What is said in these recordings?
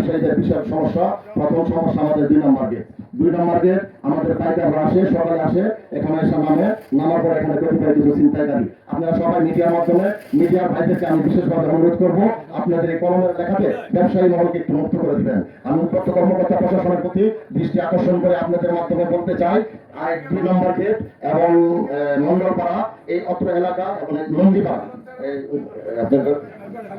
ব্যবসায়ীদের বিশাল সমস্যা। প্রথম সমস্যা আমাদের দুই নম্বর গেট দুই নম্বর গেট আমাদের পাইকাররা আসে, সকালে আসে, এখানে এসে নামে, নামার পর এখানে কতিপয় কিছু চিন্তাকারী আপনারা সবাই মিডিয়ার মাধ্যমে, মিডিয়ার ভাইদেরকে আমি বিশেষভাবে অনুরোধ করব, আপনাদের এই কলমের লেখাতে ব্যবসায়ী মহলকে একটু মুক্ত করে দিবেন। আমি উৎপত্ত কর্মকর্তা প্রশাসনের প্রতি দৃষ্টি আকর্ষণ করে আপনাদের মাধ্যমে বলতে চাই, আর দুই নম্বর গেট এবং মন্ডলপাড়া এই অত্র এলাকা এবং নন্দীপাড়া।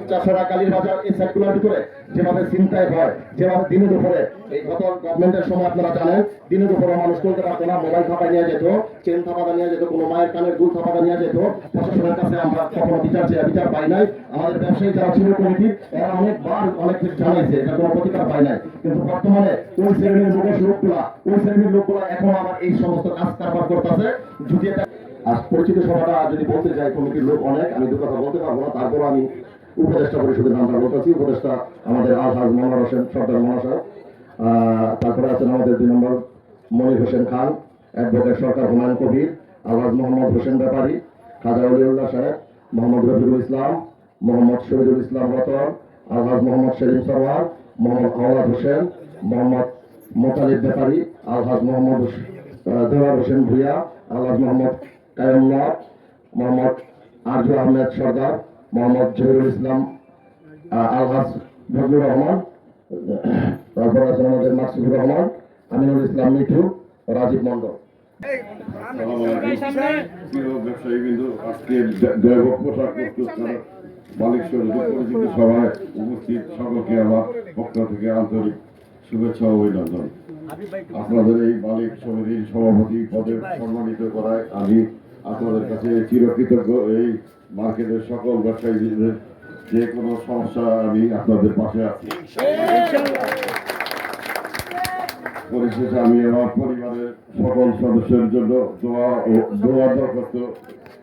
চাষরা কালীর বাজার এই সাইটগুলোর ভিতরে যেভাবে চিন্তায় হয়, যেভাবে দিনে দুপুরে, এই গত গভর্নমেন্টের সময় আপনারা জানেন, দিনে দুপুরে মানুষ চলতে পারতো মোবাইল থাপা নিয়ে যেত চেন থাপাটা নিয়ে যেত, কোনো মায়ের কানের দুল থাপাটা নিয়ে যেত, প্রশাসনের কাছে আমরা কখনো বিচার চেয়ে বিচার পাই নাই। আমাদের ব্যবসায়ী যারা ছিল কমিটি এরা অনেকবার অনেক কিছু জানাইছে এটা কোনো প্রতিকার পাই নাই। কিন্তু বর্তমানে ওই শ্রেণির লোকের লোকগুলা, ওই শ্রেণির লোকগুলা এখন আমার এই সমস্ত কাজ কারবার করতেছে। যদি এটা আর পরিচিত সভাটা যদি বলতে যাই কমিটির লোক অনেক আমি দু কথা বলতে পারব না। তারপর আমি উপদেষ্টা পরিষদের নামটা বলতেছি। উপদেষ্টা আমাদের আলহাজ মনোয়ার হোসেন সর্দার আহ, তারপরে আছেন আমাদের দুই নম্বর মনির হোসেন খান অ্যাডভোকেট সরকার হুমায়ুন কবির আলহাজ মোহাম্মদ হোসেন ব্যাপারী খাজা উলিউল্লাহ সাহেব মোহাম্মদ রফিকুল ইসলাম মোহাম্মদ শহীদুল ইসলাম রতন আলহাজ মোহাম্মদ সেলিম সরওয়ার মোহাম্মদ আওলাদ হোসেন মোহাম্মদ মোতালিব ব্যাপারী আলহাজ মোহাম্মদ দেওয়ার হোসেন ভুইয়া আলহাজ মোহাম্মদ কায়ুল্লাহ মোহাম্মদ আরজু আহমেদ সর্দার মোহাম্মদ জহিরুল ইসলাম আহ, আলহাজ ফজলুর রহমান তারপর আছেন আমাদের মাকসুদুর রহমান আমিনুল ইসলাম মিঠু রাজীব মন্ডল আপনাদের এই মালিক সমিতির সভাপতি পদে সম্মানিত করায় আমি আপনাদের কাছে চিরকৃতজ্ঞ এই মার্কেটের সকল ব্যবসায়ীদের যে কোনো সমস্যা আমি আপনাদের পাশে আছি। পরিশেষে আমি আমার পরিবারের সকল সদস্যের জন্য দোয়া ও দোয়া দরখাস্ত